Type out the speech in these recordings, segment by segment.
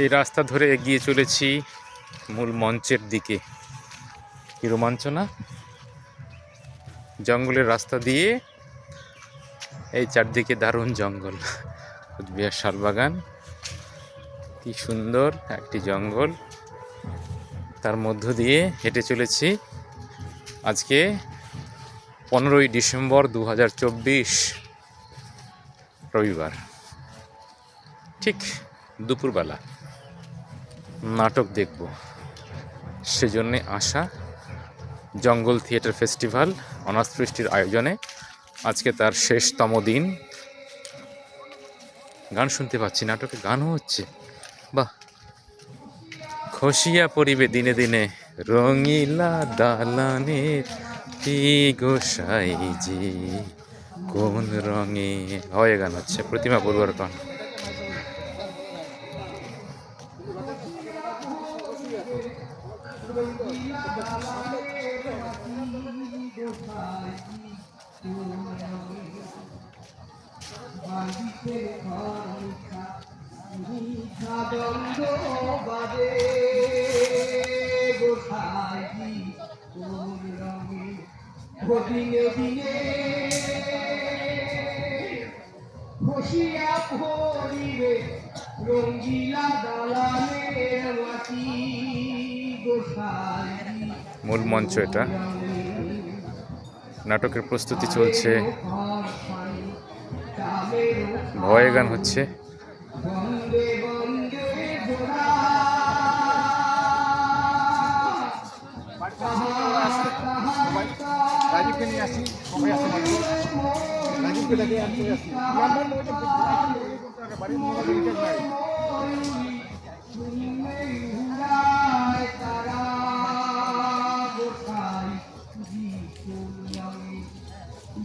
এই রাস্তা ধরে এগিয়ে চলেছি মূল মঞ্চের দিকে। কি রোমাঞ্চ না জঙ্গলের রাস্তা দিয়ে এই চারদিকে দারুণ জঙ্গল। কুচবিহার শালবাগান, কি সুন্দর একটি জঙ্গল। তার মধ্য দিয়ে হেঁটে চলেছি আজকে পনেরোই ডিসেম্বর দু হাজার চব্বিশ, রবিবার। ঠিক দুপুরবেলা। নাটক দেখব। সেজন্যে আসা জঙ্গল থিয়েটার ফেস্টিভ্যাল অনাথসৃষ্টির আয়োজনে আজকে তার শেষতম দিন। গান শুনতে পাচ্ছি, নাটকে গানও হচ্ছে। বাহ! খসিয়া পরিবে দিনে দিনে রঙিলা দালানের কি গোসাইজি কোন রঙে? হয় গান হচ্ছে প্রতিমা বড়ুয়ার গান দ্বন্দ্ব বাজে গোসাই কোন রঙে দিনে দিনে বসিয়া ভরিবে রঙ্গিলা দালানের মাটি গোসাই। মূল মঞ্চ এটা। নাটকের প্রস্তুতি চলছে। ভয়ে গান হচ্ছে। নিয়ে আসি।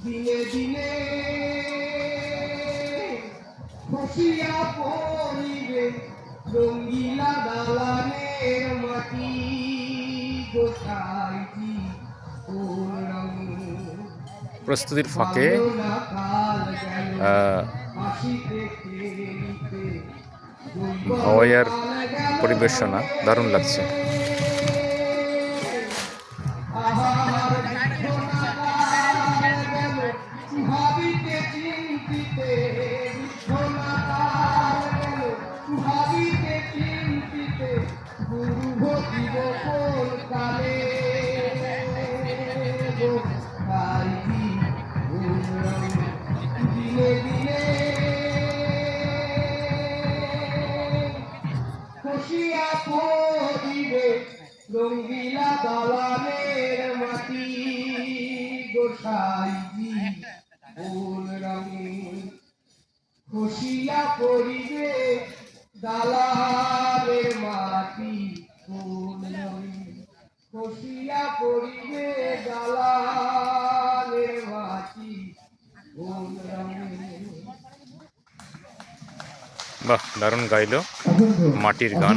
দিনে দিনে খুশিয়া পরিবে রঙ্গিলা দালানের মাটি গোসাইটি প্রস্তুতির ফাঁকে আহ, ভাওয়াইয়ার পরিবেশনা দারুণ লাগছে। ভাবিতে চিন্তিতে খুশিয়া পড়িবে রঙ্গিলা দালানের মাটি। গোসাইজি ফুল রঙে খুশিয়া পড়িবে দালানের বাহ দারুণ গাইলো। মাটির গান।